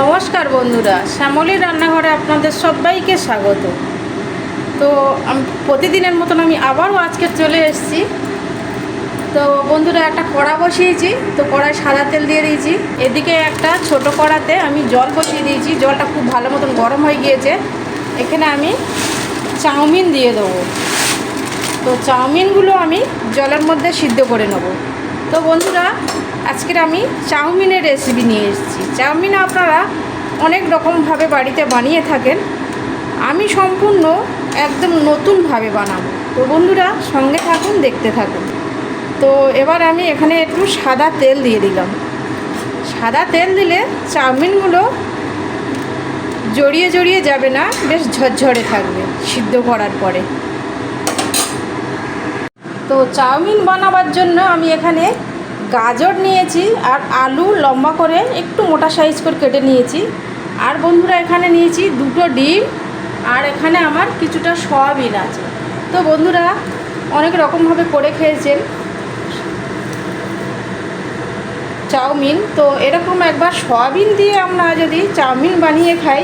নমস্কার বন্ধুরা, শ্যামলী রান্নাঘরে আপনাদের সবাইকে স্বাগত। তো আমি, প্রতিদিনের মতন আমি আবারও আজকে চলে এসেছি। তো বন্ধুরা, একটা কড়া বসিয়েছি, তো কড়ায় সাদা তেল দিয়ে দিয়েছি। এদিকে একটা ছোট কড়াতে আমি জল বসিয়ে দিয়েছি, জলটা খুব ভালো মতন গরম হয়ে গিয়েছে। এখানে আমি চাউমিন দিয়ে দেবো। তো চাউমিনগুলো আমি জলের মধ্যে সিদ্ধ করে নেব। তো বন্ধুরা, আজকের আমি চাউমিনের রেসিপি নিয়ে এসেছি। চাউমিন আপনারা অনেক রকমভাবে বাড়িতে বানিয়ে থাকেন। আমি সম্পূর্ণ একদম নতুনভাবে বানাবো। তো বন্ধুরা, সঙ্গে থাকুন, দেখতে থাকুন। তো এবার আমি এখানে একটু সাদা তেল দিয়ে দিলাম। সাদা তেল দিলে চাউমিনগুলো জড়িয়ে জড়িয়ে যাবে না, বেশ ঝরঝরে থাকবে সিদ্ধ করার পরে। তো চাউমিন বানাবার জন্য আমি এখানে গাজর নিয়েছি আর আলু লম্বা করে একটু মোটা সাইজ করে কেটে নিয়েছি। আর বন্ধুরা, এখানে নিয়েছি দুটো ডিম আর এখানে আমার কিছুটা সয়াবিন আছে। তো বন্ধুরা, অনেক রকমভাবে করে খেয়েছেন চাউমিন। তো এরকম একবার সয়াবিন দিয়ে আমরা যদি চাউমিন বানিয়ে খাই,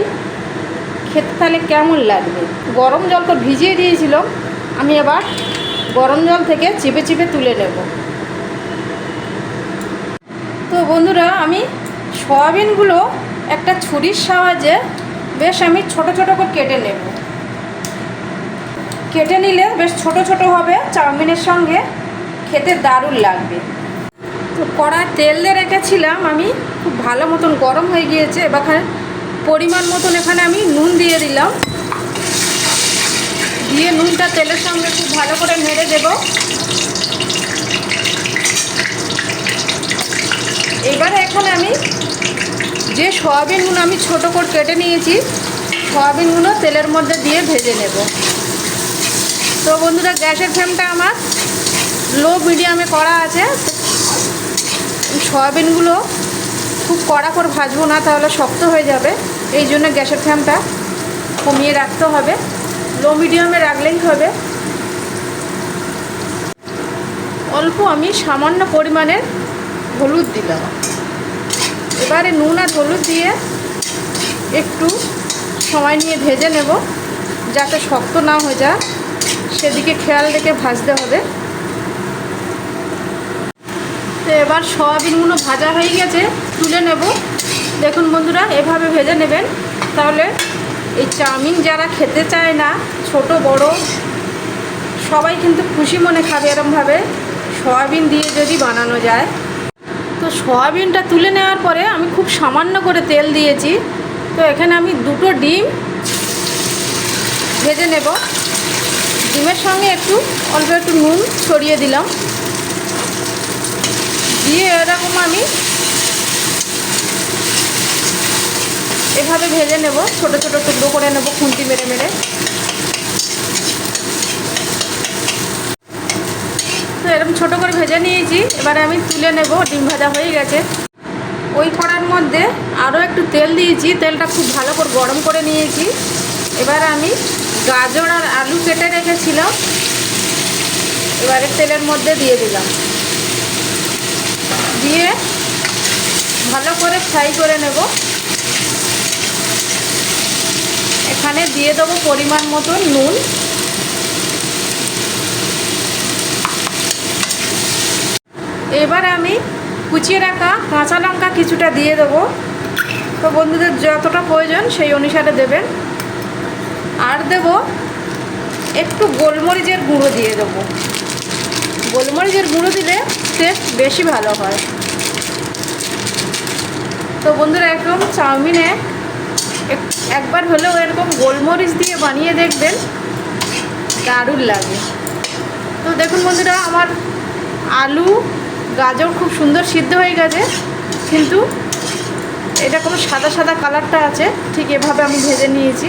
খেতে তাহলে কেমন লাগবে? গরম জল তো ভিজিয়ে দিয়েছিল আমি এবার গরম জল থেকে চিপে চিপে তুলে নেব। তো বন্ধুরা, আমি সয়াবিনগুলো একটা ছুরির সাহায্যে বেশ আমি ছোট ছোট করে কেটে নেব। কেটে নিলে বেশ ছোট ছোট হবে, চাউমিনের সঙ্গে খেতে দারুণ লাগবে। তো কড়ায় তেল দিয়ে রেখেছিলাম, আমি খুব ভালো মতন গরম হয়ে গিয়েছে, এবার পরিমাণ মতন এখানে আমি নুন দিয়ে দিলাম। দিয়ে নুনটা তেলের সঙ্গে খুব ভালো করে নেড়ে দেব। এবারে এখানে আমি যে সয়াবিনগুলো আমি ছোট করে কেটে নিয়েছি সয়াবিনগুলো তেলের মধ্যে দিয়ে ভেজে নেব। তো বন্ধুরা, গ্যাসের ফ্লেমটা আমার লো মিডিয়ামে করা আছে। সয়াবিনগুলো খুব কড়া করে ভাজবো না, তাহলে শক্ত হয়ে যাবে। এই জন্য গ্যাসের ফ্লেমটা কমিয়ে রাখতে হবে। লো মিডিয়ামে রাখলেই হবে। অল্প আমি সামান্য পরিমাণের হলুদ দিলাম। এবারে নুন আর হলুদ দিয়ে একটু সময় নিয়ে ভেজে নেব, যাতে শক্ত না হয়ে যায়। সেদিকে খেয়াল রেখে ভাজতে হবে। তো এবার সয়াবিনগুলো ভাজা হয়ে গেছে, তুলে নেব। দেখুন বন্ধুরা, এভাবে ভেজে নেবেন, তাহলে এই চাউমিন যারা খেতে চায় না, ছোট, বড়, সবাই কিন্তু খুশি মনে খাবে এরমভাবে। সয়াবিন দিয়ে যদি বানানো যায়। তো সয়াবিনটা তুলে নেওয়ার পরে আমি খুব সামান্য করে তেল দিয়েছি। তো এখানে আমি দুটো ডিম ভেজে নেব। ডিমের সঙ্গে একটু, অল্প একটু নুন ছড়িয়ে দিলাম। দিয়ে এরকম আমি এভাবে ভেজে নেব, ছোট ছোট টুকরো করে নেব, খুন্তি মেরে মেরে। তো এরকম ছোট করে ভেজে নিয়েছি, এবারে আমি তুলে নেব, ডিম ভাজা হয়ে গেছে। ওই কড়ার মধ্যে আরও একটু তেল দিয়েছি, তেলটা খুব ভালো করে গরম করে নিয়েছি। এবার আমি গাজর আর আলু কেটে রেখেছিলাম। এবারে তেলের মধ্যে দিয়ে দিলাম। দিয়ে ভালো করে ফ্রাই করে নেব। এখানে দিয়ে দেবো পরিমাণ মতো নুন। এবার আমি কুচিয়ে রাখা কাঁচা লঙ্কা কিছুটা দিয়ে দেবো। তো বন্ধুদের যতটা প্রয়োজন সেই অনুসারে দেবেন। আর দেব একটু গোলমরিচের গুঁড়ো দিয়ে দেবো। গোলমরিচের গুঁড়ো দিলে টেস্ট বেশি ভালো হয়। তো বন্ধুরা একদম চাউমিনে একবার হলেও এরকম গোলমরিচ দিয়ে বানিয়ে দেখবেন, দারুণ লাগে। তো দেখুন বন্ধুরা, আমার আলু, গাজর খুব সুন্দর সিদ্ধ হয়ে গেছে, কিন্তু এটা কোনো সাদা সাদা কালারটা আছে, ঠিক এভাবে আমি ভেজে নিয়েছি।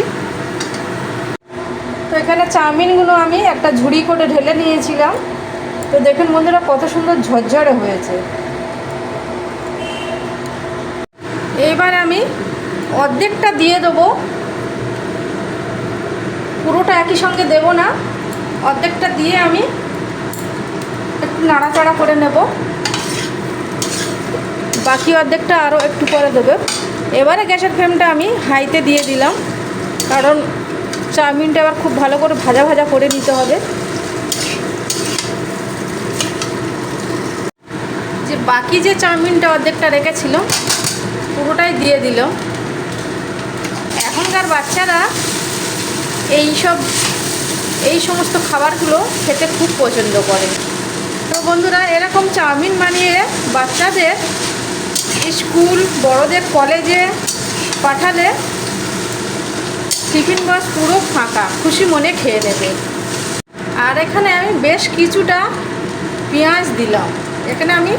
তো এখানে চাউমিনগুলো আমি একটা ঝুড়ি করে ঢেলে নিয়েছিলাম। তো দেখুন বন্ধুরা, কত সুন্দর ঝরঝরে হয়েছে। এইবার আমি অর্ধেকটা দিয়ে দেবো। পুরোটা একই সঙ্গে দেব না। অর্ধেকটা দিয়ে আমি একটু নাড়াচাড়া করে নেব। বাকি অর্ধেকটা আরও একটু পরে দেবে। এবারে গ্যাসের ফ্লেমটা আমি হাইতে দিয়ে দিলাম। কারণ চাউমিনটা আবার খুব ভালো করে ভাজা ভাজা করে নিতে হবে। যে বাকি যে চাউমিনটা অর্ধেকটা রেখেছিলাম, পুরোটাই দিয়ে দিল এখনকার বাচ্চারা এই সব, এই সমস্ত খাবারগুলো খেতে খুব পছন্দ করে। তো বন্ধুরা, এরকম চাউমিন বানিয়ে বাচ্চাদের স্কুল, বড়দের কলেজে পাঠালে টিফিন বক্স পুরো ফাঁকা, খুশি মনে খেয়ে নেবে। আর এখানে আমি বেশ কিছুটা পেঁয়াজ দিলাম। এখানে আমি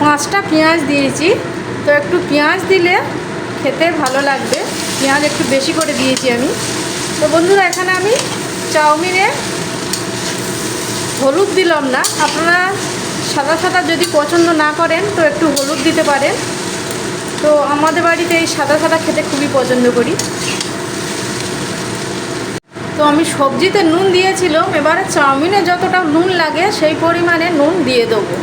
পাঁচটা পেঁয়াজ দিয়েছি। তো একটু পেঁয়াজ দিলে খেতে ভালো লাগবে। পেঁয়াজ একটু বেশি করে দিয়েছি আমি। তো বন্ধুরা, এখানে আমি চাউমিনে হলুদ দিলাম না। আপনারা সাদা সাদা যদি পছন্দ না করেন, তো একটু হলুদ দিতে পারেন। তো আমাদের বাড়িতে এই সাদা সাদা খেতে খুবই পছন্দ করি। তো আমি সবজিতে নুন দিয়েছিলাম। এবারে চাউমিনে যতটা নুন লাগে, সেই পরিমাণে নুন দিয়ে দেবো।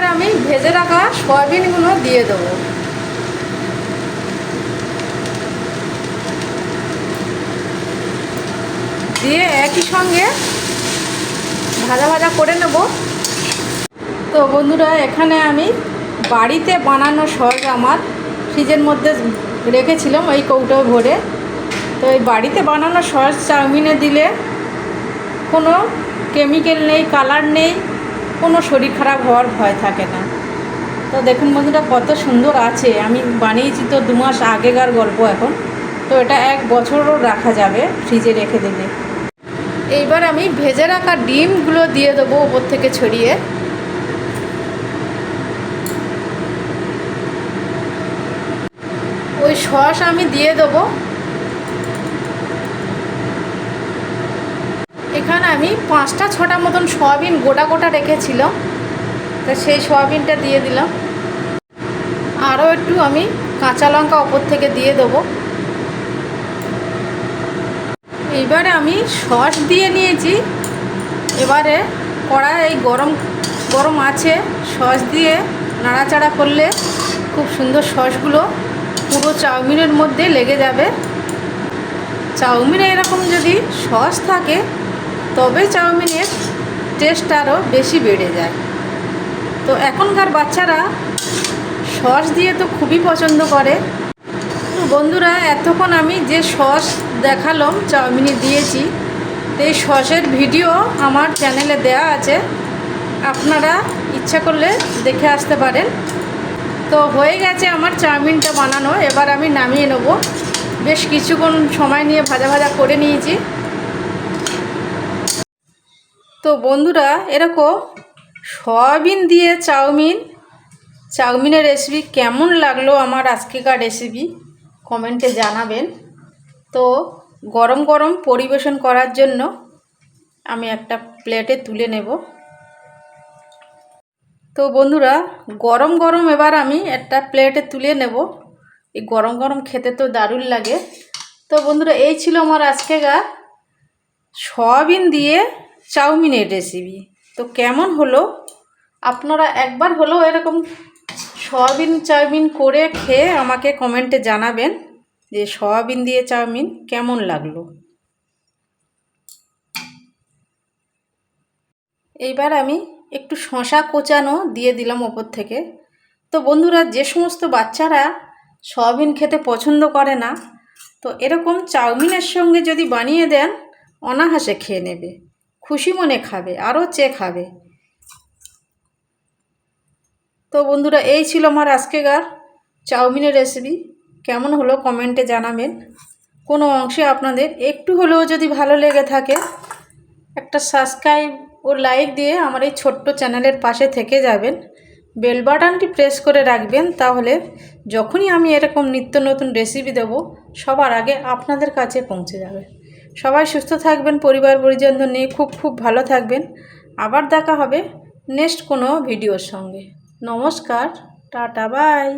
এবার আমি ভেজে রাখা সয়াবিনগুলো দিয়ে দেবো। দিয়ে একই সঙ্গে ভাজা ভাজা করে নেব। তো বন্ধুরা, এখানে আমি বাড়িতে বানানো সস আমার ফ্রিজের মধ্যে রেখেছিলাম ওই কৌটো ভরে। তো এই বাড়িতে বানানো সস চাউমিনে দিলে কোনো কেমিক্যাল নেই, কালার নেই কোনো শরীর খারাপ হওয়ার ভয় থাকে না। তো দেখুন বন্ধুরা, কত সুন্দর আছে। আমি বানিয়েছি তো দু মাস আগেকার গল্প এখন। তো এটা এক বছরও রাখা যাবে ফ্রিজে রেখে দিলে। এইবার আমি ভেজে রাখা ডিমগুলো দিয়ে দেবো ওপর থেকে ছড়িয়ে। ওই সস আমি দিয়ে দেবো। এখানে আমি পাঁচটা ছটা মতন সয়াবিন গোটা গোটা রেখেছিল তো সেই সয়াবিনটা দিয়ে দিলাম। আরও একটু আমি কাঁচা লঙ্কা ওপর থেকে দিয়ে দেবো। এইবারে আমি সস দিয়ে নিয়েছি। এবারে কড়াই এই গরম গরম আছে, সস দিয়ে নাড়াচাড়া করলে খুব সুন্দর সসগুলো পুরো চাউমিনের মধ্যে লেগে যাবে। চাউমিনে এরকম যদি সস থাকে তবে চাউমিনের টেস্ট আরও বেশি বেড়ে যায়। তো এখনকার বাচ্চারা সস দিয়ে তো খুবই পছন্দ করে। বন্ধুরা, এতক্ষণ আমি যে সস দেখালাম চাউমিনে দিয়েছি এই সসের ভিডিও আমার চ্যানেলে দেয়া আছে। আপনারা ইচ্ছা করলে দেখে আসতে পারেন। তো হয়ে গেছে আমার চাউমিনটা বানানো, এবার আমি নামিয়ে নেব। বেশ কিছুক্ষণ সময় নিয়ে ভাজা ভাজা করে নিয়েছি। তো বন্ধুরা, এরকম সয়াবিন দিয়ে চাউমিন, চাউমিনের রেসিপি কেমন লাগল আমার আজকেকার রেসিপি কমেন্টে জানাবেন। তো গরম গরম পরিবেশন করার জন্য আমি একটা প্লেটে তুলে নেব। তো বন্ধুরা, গরম গরম এবার আমি একটা প্লেটে তুলে নেব। এই গরম গরম খেতে তো দারুণ লাগে। তো বন্ধুরা, এই ছিল আমার আজকেকার সয়াবিন দিয়ে চাউমিনের রেসিপি তো কেমন হলো? আপনারা একবার হলেও এরকম সয়াবিন চাউমিন করে খেয়ে আমাকে কমেন্টে জানাবেন যে সয়াবিন দিয়ে চাউমিন কেমন লাগল। এইবার আমি একটু শশা কোচানো দিয়ে দিলাম ওপর থেকে। তো বন্ধুরা, যে সমস্ত বাচ্চারা সয়াবিন খেতে পছন্দ করে না, তো এরকম চাউমিনের সঙ্গে যদি বানিয়ে দেন অনাহাসে খেয়ে নেবে। খুশি মনে খাবে আরও চেয়ে খাবে। তো বন্ধুরা, এই ছিল আমার আজকেকার চাউমিনের রেসিপি কেমন হলো কমেন্টে জানাবেন। কোনো অংশে আপনাদের একটু হলেও যদি ভালো লেগে থাকে, একটা সাবস্ক্রাইব ও লাইক দিয়ে আমার এই ছোট্ট চ্যানেলের পাশে থেকে যাবেন। বেল বাটনটি প্রেস করে রাখবেন, তাহলে যখনই আমি এরকম নিত্য নতুন রেসিপি দেবো, সবার আগে আপনাদের কাছে পৌঁছে যাবে। সবাই সুস্থ থাকবেন, পরিবার পরিজনদের নিয়ে খুব খুব ভালো থাকবেন। আবার দেখা হবে নেক্সট কোনো ভিডিওর সঙ্গে। নমস্কার, টাটা, বাই।